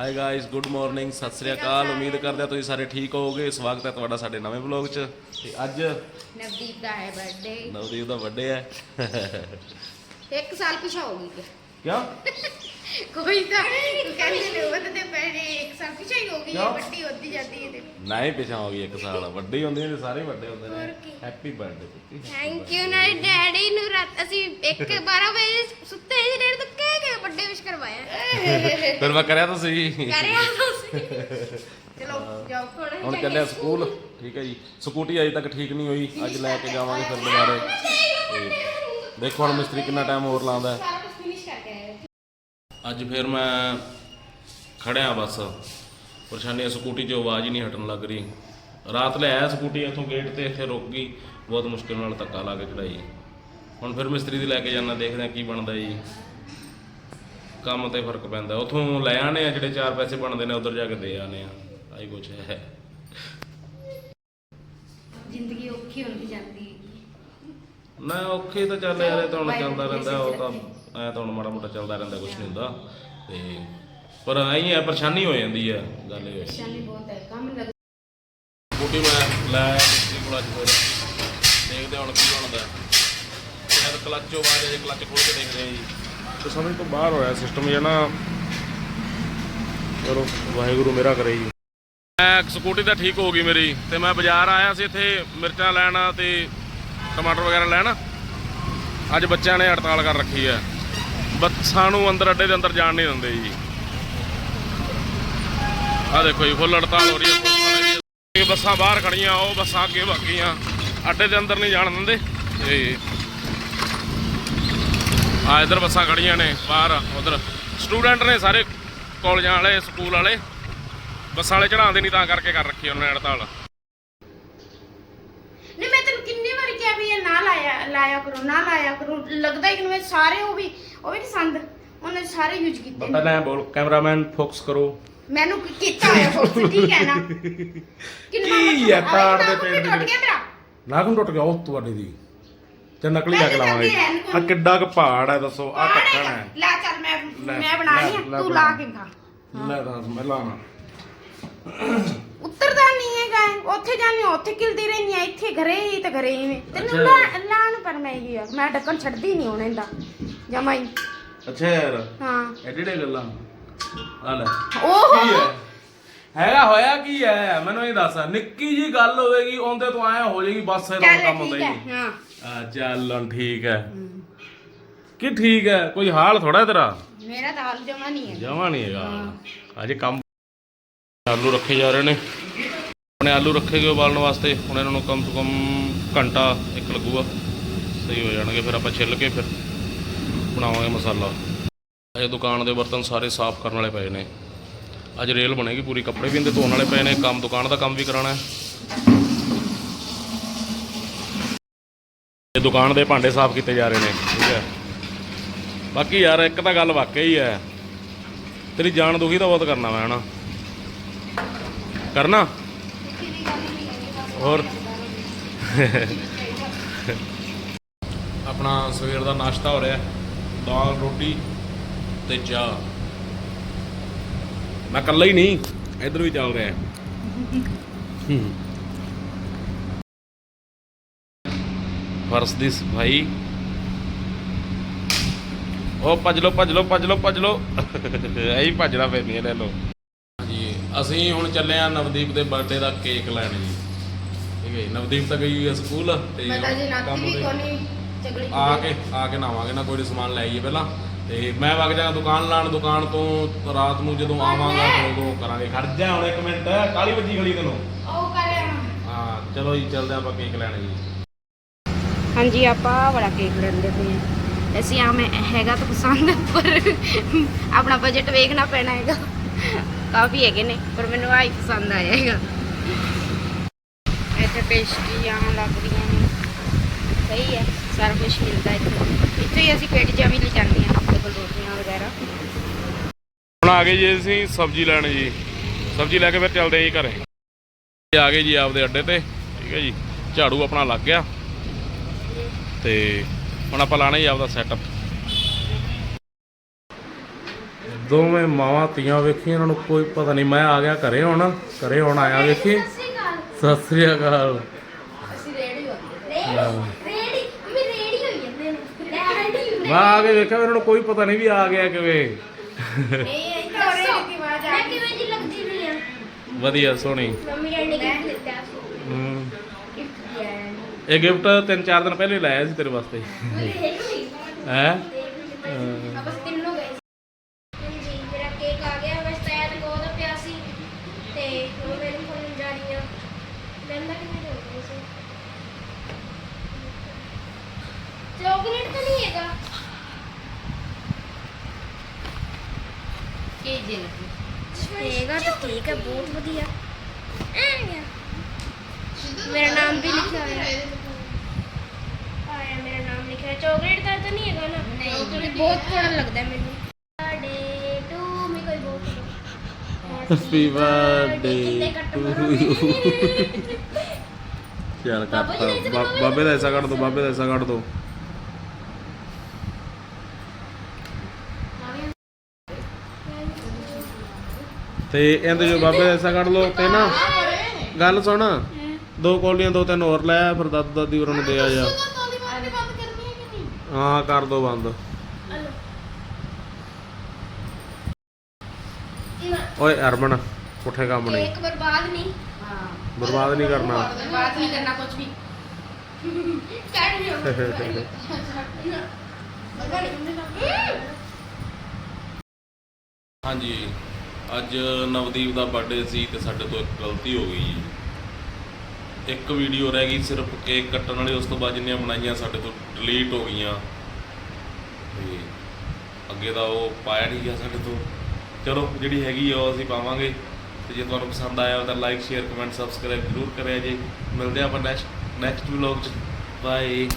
Hi guys good morning Sat Sri ਅਕਾਲ। ਉਮੀਦ ਕਰਦੇ ਹਾਂ ਤੁਸੀਂ ਸਾਰੇ ਠੀਕ ਹੋਵੋਗੇ। ਸਵਾਗਤ ਹੈ ਤੁਹਾਡਾ ਸਾਡੇ ਨਵੇਂ ਵਲੌਗ 'ਚ। ਤੇ ਅੱਜ ਨਵਦੀਪ ਦਾ ਹੈ ਬਰਥਡੇ ਨਵਦੀਪ ਦਾ ਵੱਡੇ ਹੈ। ਇੱਕ ਸਾਲ ਪਿਛਾ ਹੋ ਗਈ ਕਿਉਂ? ਕੋਈ ਤਾਂ ਕਹਿੰਦੀ ਨੇ ਉਹ ਤੇ ਪਹਿਲੇ ਇੱਕ ਸਾਲ ਪਿਛਾ ਹੀ ਹੋ ਗਈ ਹੈ? ਵੱਡੀ ਹੁੰਦੀ ਜਾਂਦੀ ਹੈ ਤੇ। ਨਹੀਂ ਪਿਛਾ ਹੋ ਗਈ ਇੱਕ ਸਾਲ। ਵੱਡੇ ਹੁੰਦੇ ਨੇ ਸਾਰੇ ਵੱਡੇ ਹੁੰਦੇ ਨੇ। ਹੈਪੀ ਬਰਥਡੇ ਥੈਂਕ ਯੂ ਨਾ ਡੈਡੀ ਨੂੰ ਰਾਤ ਅਸੀਂ 1 12 ਵਜੇ ਸੁੱਤੇ ਸੀ ਡੈਡੀ ਤੋਂ ਕਹਿ ਕੇ ਵੱਡੇ ਵਿਸ਼ ਕਰਵਾਇਆ ਫਿਰ ਮੈਂ ਕਰਿਆ ਤੁਸੀਂ ਕਰਿਆ ਤੁਸੀਂ ਚਲੋ ਜਾਓ ਹੁਣ ਹੁਣ ਚੱਲਿਆ ਸਕੂਲ। ਠੀਕ ਹੈ ਜੀ। ਸਕੂਟੀ ਅਜੇ ਤੱਕ ਠੀਕ ਨਹੀਂ ਹੋਈ। ਅੱਜ ਲੈ ਕੇ ਜਾਵਾਂਗੇ ਫਿਰ ਦੁਬਾਰੇ। ਤੇ ਦੇਖੋ ਹੁਣ ਮਿਸਤਰੀ ਕਿੰਨਾ ਟਾਈਮ ਹੋਰ ਲਾਉਂਦਾ ਹੈ। ਸਾਰਾ ਕੁਝ ਫਿਨਿਸ਼ ਕਰਕੇ ਆਏ ਅੱਜ ਫਿਰ ਮੈਂ ਖੜਿਆ ਬਸ। ਪਰੇਸ਼ਾਨੀ ਹੈ ਸਕੂਟੀ 'ਚ ਆਵਾਜ਼ ਹੀ ਨਹੀਂ ਹਟਣ ਲੱਗ ਰਹੀ। ਰਾਤ ਲੈ ਆਇਆ ਸਕੂਟੀ ਇੱਥੋਂ ਗੇਟ ਤੇ ਇੱਥੇ ਰੁਕ ਗਈ। ਬਹੁਤ ਮੁਸ਼ਕਿਲ ਨਾਲ ਧੱਕਾ ਲਾ ਕੇ ਚੜਾਈ ਹੁਣ ਫਿਰ ਮਿਸਤਰੀ ਦੀ ਲੈ ਕੇ ਜਾਣਾ ਦੇਖਦੇ ਹਾਂ ਕੀ ਬਣਦਾ ਜੀ। ਕੰਮ ਤੇ ਫ਼ਰਕ ਪੈਂਦਾ। ਉਥੋਂ ਲੈ ਆਣੇ ਆ ਜਿਹੜੇ ਚਾਰ ਪੈਸੇ ਬਣਦੇ ਨੇ ਉਧਰ ਜਾ ਕੇ ਦੇ ਆਣੇ ਆ। ਆਈ ਕੁਛ ਹੈ। ਜ਼ਿੰਦਗੀ ਔਖੀ ਹੁੰਦੀ ਜਾਂਦੀ ਨਾ ਔਖੇ ਤਾਂ ਚੱਲ ਯਾਰ ਇਹ ਤਾਂ ਹੁਣ ਚੱਲਦਾ ਰਹਿੰਦਾ ਉਹ ਤਾਂ ਐ ਤਾਂ ਹੁਣ ਮਾੜਾ ਮੋਟਾ ਚੱਲਦਾ ਰਹਿੰਦਾ ਕੁਛ ਨਹੀਂ ਹੁੰਦਾ। ਤੇ ਪਰ ਐਂ ਹੈ ਪਰੇਸ਼ਾਨੀ ਹੋ ਜਾਂਦੀ ਹੈ ਗੱਲ ਇਹ ਪਰੇਸ਼ਾਨੀ ਬਹੁਤ ਹੈ ਕੰਮ ਲੱਗ ਬੂਟੀ ਮੈਂ ਲੈ ਮਿਸਤਰੀ ਕੋਲ ਅੱਜ ਫਿਰ। ਦੇਖਦੇ ਹੁਣ ਕੀ ਬਣਦਾ। ਸ਼ਾਇਦ ਕਲੱਚ ਆਵਾਜ਼ ਜੇ ਕਲੱਚ ਖੋਲ ਕੇ ਦੇਖਦੇ ਹਾਂ ਜੀ। ਤੇ ਸਮਝ ਤੋਂ ਬਾਹਰ ਹੋਇਆ ਸਿਸਟਮ ਇਹ ਨਾ, ਚਲੋ, ਵਾਹਿਗੁਰੂ ਮੇਰਾ ਕਰੇ ਜੀ। ਮੈਂ ਸਕੂਟੀ ਤਾਂ ਠੀਕ ਹੋ ਗਈ ਮੇਰੀ, ਤੇ ਮੈਂ ਬਾਜ਼ਾਰ ਆਇਆ ਸੀ ਇੱਥੇ ਮਿਰਚਾਂ ਲੈਣ ਤੇ ਟਮਾਟਰ ਵਗੈਰਾ ਲੈਣ। ਅੱਜ ਬੱਚਿਆਂ ਨੇ ਹੜਤਾਲ ਕਰ ਰੱਖੀ ਹੈ। ਬੱਸਾਂ ਨੂੰ ਅੰਦਰ ਅੱਡੇ ਦੇ ਅੰਦਰ ਜਾਣ ਨਹੀਂ ਦਿੰਦੇ ਜੀ। ਆ ਦੇਖੋ ਜੀ, ਫੁੱਲ ਹੜਤਾਲ ਹੋ ਰਹੀ ਹੈ ਬੱਸਾਂ ਬਾਹਰ ਖੜੀਆਂ ਉਹ ਬੱਸਾਂ ਅੱਗੇ ਵਗੀਆਂ ਅੱਡੇ ਦੇ ਅੰਦਰ ਨਹੀਂ ਜਾਣ ਦਿੰਦੇ। ਤੇ ਆ ਇਧਰ ਬੱਸਾਂ ਖੜੀਆਂ ਨੇ ਬਾਹਰ ਉਧਰ। ਸਟੂਡੈਂਟ ਨੇ ਸਾਰੇ ਕਾਲਜਾਂ ਵਾਲੇ ਸਕੂਲ ਵਾਲੇ ਬੱਸਾਂ ਵਾਲੇ ਚੜਾਉਂਦੇ ਨਹੀਂ ਤਾਂ ਕਰਕੇ ਕਰ ਰੱਖੀ ਉਹਨਾਂ ਨੇ ਹੜਤਾਲ। ਨਹੀਂ ਮੈਂ ਤੈਨੂੰ ਕਿੰਨੀ ਵਾਰੀ ਕਿਹਾ ਵੀ ਇਹ ਨਾ ਲਾਇਆ ਲਾਇਆ ਕਰੋ ਨਾ ਲਾਇਆ ਕਰੋ। ਲੱਗਦਾ ਹੀ ਕਿ ਮੈਂ ਸਾਰੇ ਉਹ ਵੀ ਉਹ ਵੀ ਨਹੀਂ ਸੰਦ ਉਹਨੇ ਸਾਰੇ ਯੂਜ਼ ਕੀਤੇ ਨੇ। ਪਹਿਲਾਂ ਬੋਲ ਕੈਮਰਾਮੈਨ ਫੋਕਸ ਕਰੋ। ਮੈਨੂੰ ਕੀ- ਕੀਤਾ ਹੋਇਆ ਫੋਕਸ? ਠੀਕ ਹੈ ਨਾ ਕਿੰਨਾ ਕੀ ਹੈ ਤਾੜ ਦੇ ਪੇੜ ਟੁੱਟ ਦੀ। ਗਿਆ ਮੇਰਾ? ਨਾਖੂਨ ਟੁੱਟ ਗਿਆ ਉਹ ਤੁਹਾਡੀ ਦੀ। ਤੇ ਨਕਲੀ ਅੱਗ ਲਾਵਾਂਗੇ। ਐ, ਆ ਕਿੱਡਾ ਕੁ ਪਹਾੜ ਹੈ ਦੱਸੋ ਆ ਟੱਕਣ ਹੈ ਲੈ ਚੱਲ ਮੈਂ ਲੈ, ਮੈਂ ਬਣਾ ਰਹੀ ਲੈ, ਤੂੰ ਬਣਾ। ਲਾ ਕੇ ਖਾ। ਲੈ ਦੱਸ ਮੈਂ ਲਾਣਾ ਉੱਤਰਦਾ ਨਹੀਂ ਹੈਗਾ ਉੱਥੇ ਜਾਂਦੀ ਹਾਂ, ਉੱਥੇ ਕਿਲਦੀ ਰਹਿੰਦੀ ਆ ਇੱਥੇ ਘਰੇ ਹੀ ਤੇ ਘਰੇ ਹੀ ਨੇ। ਤੈਨੂੰ ਅੱਛਾ। ਲਾ- ਲਾਣ ਪਰ ਮੈਂ ਹੀ ਆ ਮੈਂ ਢੱਕਣ ਛੱਡਦੀ ਨਹੀਂ ਹੁਣ ਇਹਦਾ ਜਮਾ ਹੀ। ਅੱਛਾ ਯਾਰ ਹਾਂ। ਐਡੀਡੇ ਗੱਲਾਂ? ਆ ਲੈ। ਓਹ! ਹੈ? ਹੈਗਾ ਹੋਇਆ ਕੀ ਹੈ? ਮੈਨੂੰ ਇਹ ਦੱਸ ਨਿੱਕੀ ਜੀ ਗੱਲ ਹੋਵੇਗੀ ਉਹਦੇ ਤੋਂ ਆਇਆ ਹੋ ਜਾਏਗੀ ਬਸ ਇਹਦਾ ਚੱਲ ਕੰਮ ਹੁੰਦਾ ਠੀਕ ਹੀ ਹੈ ਨਹੀਂ ਹਾਂ। ਆ ਚੱਲ ਠੀਕ ਹੈ ਕੀ ਠੀਕ ਹੈ ਕੋਈ ਹਾਲ ਥੋੜਾ ਤੇਰਾ? ਮੇਰਾ ਤਾਂ ਹਾਲ ਜਮਾ ਨਹੀਂ ਹੈ ਜਮਾ ਨਹੀਂ ਹੈਗਾ। ਅਜੇ ਕੰਮ ਆਲੂ ਰੱਖੇ ਜਾ ਰਹੇ ਨੇ। ਆਪਣੇ ਆਲੂ ਰੱਖੇ ਗਏ ਉਬਾਲਣ ਵਾਸਤੇ। ਹੁਣ ਇਹਨਾਂ ਨੂੰ ਕਮ ਤੋਂ ਕਮ ਘੰਟਾ ਇੱਕ ਲੱਗੂਗਾ। ਸਹੀ ਹੋ ਜਾਣਗੇ। ਫਿਰ ਆਪਾਂ ਛਿੱਲ ਕੇ ਫਿਰ ਬਣਾਵਾਂਗੇ ਮਸਾਲਾ। ਇਹ ਦੁਕਾਨ ਦੇ ਬਰਤਨ ਸਾਰੇ ਸਾਫ਼ ਕਰਨ ਵਾਲੇ ਪਏ ਨੇ। ਅੱਜ ਰੇਲ ਬਣੇਗੀ ਪੂਰੀ। ਕੱਪੜੇ ਵੀ ਇਹਦੇ ਧੋਣ ਵਾਲੇ ਪਏ ਨੇ। ਕੰਮ ਦੁਕਾਨ ਦਾ ਕੰਮ ਵੀ ਕਰਾਉਣਾ ਹੈ। ਇਹ ਦੁਕਾਨ ਦੇ ਭਾਂਡੇ ਸਾਫ਼ ਕੀਤੇ ਜਾ ਰਹੇ ਨੇ ਠੀਕ ਹੈ। ਬਾਕੀ ਯਾਰ ਇੱਕ ਤਾਂ ਗੱਲ ਵਾਕਈ ਹੀ ਹੈ। ਤੇਰੀ ਜਾਨ ਦੁਖੀ ਤਾਂ ਬਹੁਤ ਕਰਨਾ ਮੈਂ ਹਨਾ। ਕਰਨਾ? ਹੋਰ? ਆਪਣਾ ਸਵੇਰ ਦਾ ਨਾਸ਼ਤਾ ਹੋ ਰਿਹਾ। ਹੈ। ਦਾਲ ਰੋਟੀ ਤੇ ਚਾਹ। ਮੈਂ ਇਕੱਲਾ ਹੀ ਨਹੀਂ ਇੱਧਰ ਵੀ ਚੱਲ ਰਿਹਾ। ਹੈ। ਫਰਸ਼ ਦੀ ਸਫ਼ਾਈ। ਉਹ ਭੱਜ ਲੋ ਭੱਜ ਲੋ ਭੱਜ ਲੋ ਭੱਜ ਲੋ ਐਂ ਭੱਜਣਾ ਪੈਂਦੀ ਹੈ ਲੈ ਲੋ ਜੀ ਅਸੀਂ ਹੁਣ ਚੱਲੇ ਆ ਨਵਦੀਪ ਦੇ ਬਰਥਡੇ ਦਾ ਕੇਕ ਲੈਣ ਜੀ। ਠੀਕ ਹੈ ਨਵਦੀਪ ਤਾਂ ਗਈ ਹੋਈ ਹੈ ਸਕੂਲ ਤੇ ਮੈਂ ਤਾਂ ਜੀ ਨਾਤੀ ਵੀ ਕੋਨੀ ਚਗਲੀ ਆ ਕੇ ਆ ਕੇ ਨਾਵਾਂਗੇ ਨਾ ਕੋਈ ਸਮਾਨ ਲੈ ਆਈਏ ਪਹਿਲਾਂ। ਤੇ ਮੈਂ ਵਗ ਜਾਣਾ ਦੁਕਾਨ ਲਾਣ ਦੁਕਾਨ ਤੋਂ ਰਾਤ ਨੂੰ ਜਦੋਂ ਆਵਾਂਗਾ ਉਦੋਂ ਕਰਾਂਗੇ। ਖੜ ਜਾ ਹੁਣ ਇੱਕ ਮਿੰਟ ਕਾਲੀ ਵੱਜੀ ਖੜੀ ਤੈਨੂੰ? ਉਹ ਕਰਿਆ। ਹਾਂ ਚਲੋ ਜੀ ਚੱਲਦੇ ਆਪਾਂ ਕੇਕ ਲੈਣ ਜੀ। ਹਾਂਜੀ, ਆਪਾਂ ਆਹ ਕੇਕ ਲੈਂਦੇ ਪਏ ਹਾਂ। ਅਸੀਂ ਆ ਮੈਂ ਹੈਗਾ ਤਾਂ ਪਸੰਦ, ਪਰ ਆਪਣਾ ਬਜਟ ਵੇਖਣਾ ਪੈਣਾ ਹੈਗਾ। ਕਾਫੀ ਹੈਗੇ ਨੇ, ਪਰ ਮੈਨੂੰ ਆਹ ਪਸੰਦ ਆਇਆ ਹੈਗਾ। ਇੱਥੇ ਪੇਸਟਰੀਆਂ ਲੱਗ ਰਹੀਆਂ ਨੇ। ਸਹੀ ਹੈ, ਸਾਰਾ ਕੁਝ ਮਿਲਦਾ ਇੱਥੇ। ਇੱਥੇ ਹੀ ਅਸੀਂ ਪੇਟੀਆਂ ਵੀ ਲੈ ਜਾਂਦੇ ਹਾਂ ਆਪਣੇ ਰੋਟੀਆਂ ਵਗੈਰਾ। ਹੁਣ ਆ ਗਏ ਜੀ ਅਸੀਂ ਸਬਜ਼ੀ ਲੈਣ ਜੀ। ਸਬਜ਼ੀ ਲੈ ਕੇ ਫਿਰ ਚੱਲਦੇ ਆ ਜੀ ਘਰੇ। ਆ ਗਏ ਜੀ ਆਪਦੇ ਅੱਡੇ ਤੇ, ਠੀਕ ਹੈ ਜੀ। ਝਾੜੂ ਆਪਣਾ ਲੱਗ ਗਿਆ। ਤੇ ਹੁਣ ਆਪਾਂ ਲਾਣਾ ਜੀ ਆਪਦਾ ਸੈਟਅਪ ਦੋਵੇਂ ਮਾਵਾਂ ਧੀਆਂ ਵੇਖੀ ਇਹਨਾਂ ਨੂੰ ਕੋਈ ਪਤਾ ਨਹੀਂ ਮੈਂ ਆ ਗਿਆ ਘਰੇ ਹੁਣ ਘਰੇ ਹੁਣ ਆਇਆ ਵੇਖੀ। ਸਤਿ ਸ੍ਰੀ ਅਕਾਲ। ਅਸੀਂ ਰੈਡੀ ਹੋ ਗਏ। ਹਾਂ। ਰੈਡੀ ਮੈਂ ਰੈਡੀ ਹੋ ਜਾਂਦੇ ਨੇ ਰੈਡੀ ਮੈਂ ਆ ਕੇ ਵੇਖਿਆ ਇਹਨਾਂ ਨੂੰ ਕੋਈ ਪਤਾ ਨਹੀਂ ਵੀ ਆ ਗਿਆ ਕਿਵੇਂ। ਨਹੀਂ ਇਹ ਤਾਂ ਰੈਡੀ ਦੀ ਆਵਾਜ਼ ਆ ਕਿਵੇਂ ਜੀ ਲੱਗਦੀ ਨਹੀਂ ਆ? ਵਧੀਆ ਸੋਹਣੀ। ਮੰਮੀ ਡੈਡੀ ਨੇ ਗਿਫਟ ਦਿੱਤਾ ਹੂੰ ਗਿਫਟ ਦਿਆ ਹੈ ਇਹ ਗਿਫਟ ਤਿੰਨ ਚਾਰ ਦਿਨ ਪਹਿਲੇ ਲਾਇਆ ਸੀ ਤੇਰੇ ਵਾਸਤੇ। ਹੈ? ਬਸ ਤਿੰਨੋਂ ਗਏ ਹਾਂਜੀ ਮੇਰਾ ਕੇਕ ਆ ਗਿਆ ਬਸ ਤਿਆਰ ਕੋ ਦਾ ਪਿਆ ਸੀ। ਤੇ ਹੁਣ ਮੈਨੂੰ ਫੋਨ ਜਾ ਰਹੀ ਆ ਲੈਂਦਾ ਕਿਵੇਂ ਜਾਊਗਾ ਸੀ? ਚਾਕਲੇਟ ਤਾਂ ਨਹੀਂ ਹੈਗਾ। ਕੀ ਜੀ ਹੈਗਾ ਤਾਂ ਠੀਕ ਹੈ ਬਹੁਤ ਵਧੀਆ। ਮੇਰਾ ਨਾਮ ਵੀ ਲਿਖਿਆ ਹੋਇਆ ਹੈ। ਆਇਆ ਮੇਰਾ ਨਾਮ ਲਿਖਿਆ ਚਾਕਲੇਟ ਦਾ ਤਾਂ ਨਹੀਂ ਹੈਗਾ ਨਾ? ਨਹੀਂ ਬਹੁਤ ਸੋਹਣਾ ਲੱਗਦਾ ਮੈਨੂੰ। ਬਰਥਡੇ ਟੂ ਮੀ ਕੋਈ ਬਹੁਤ Happy birthday ਕਿੰਨੇ ਕੱਟ to ਮਾਰੋਗੇ? you. ਚੱਲ ਬਾਬਾ ਜੀ ਨੇ ਕਰਤਾ ਬਾ- ਬਾਬੇ ਦਾ ਹਿੱਸਾ ਕੱਢ ਦੋ ਬਾਬੇ ਦਾ ਹਿੱਸਾ ਕੱਢ ਦੋ। ਤੇ ਇਹਦੇ ਜੋ ਬਾਬੇ ਦਾ ਹਿੱਸਾ ਕੱਢ ਲੋ ਤੇ ਨਾ ਗੱਲ ਸੁਣ। ਦੋ ਕੋਲੀਆਂ ਦੋ ਤਿੰਨ ਹੋਰ ਲੈ ਆ, ਫਿਰ ਦਾਦੂ ਦਾਦੀ ਹੋਰਾਂ ਨੂੰ ਦੇ ਆ ਜਾ। ਹਾਂ ਕਰ ਦੋ ਬੰਦ। ਓਏ ਅਰਮਨ ਪੁੱਠੇ ਕੰਮ ਨਹੀਂ। ਕੇਕ ਬਰਬਾਦ ਨਹੀਂ। ਬਰਬਾਦ ਨਹੀਂ ਕਰਨਾ। ਬਰਬਾਦ ਨਹੀਂ ਕਰਨਾ ਕੁਝ ਵੀ। ਕੱਢ ਲਿਓ ਹਾਂਜੀ ਅੱਜ ਨਵਦੀਪ ਦਾ ਬਰਥਡੇ ਸੀ ਤੇ ਸਾਡੇ ਤੋਂ ਇੱਕ ਗਲਤੀ ਹੋ ਗਈ ਜੀ ਇੱਕ ਵੀਡੀਓ ਰਹਿ ਗਈ ਸਿਰਫ ਕੇਕ ਕੱਟਣ ਵਾਲੀ, ਉਸ ਤੋਂ ਬਾਅਦ ਜਿੰਨੀਆਂ ਬਣਾਈਆਂ ਸਾਡੇ ਤੋਂ ਡਿਲੀਟ ਹੋ ਗਈਆਂ। ਤੇ ਅੱਗੇ ਦਾ ਉਹ ਪਾਇਆ ਨਹੀਂ ਗਿਆ ਸਾਡੇ ਤੋਂ। ਚਲੋ, ਜਿਹੜੀ ਹੈਗੀ ਆ ਉਹ ਅਸੀਂ ਪਾਵਾਂਗੇ। ਤੇ ਜੇ ਤੁਹਾਨੂੰ ਪਸੰਦ ਆਇਆ ਤਾਂ ਲਾਈਕ ਸ਼ੇਅਰ ਕਮੈਂਟ ਸਬਸਕ੍ਰਾਈਬ ਜ਼ਰੂਰ ਕਰਿਆ ਜੀ। ਮਿਲਦੇ ਆਪਾਂ ਨੈਕਸਟ ਨੈਕਸਟ ਵਲੌਗ ਚ। ਬਾਏ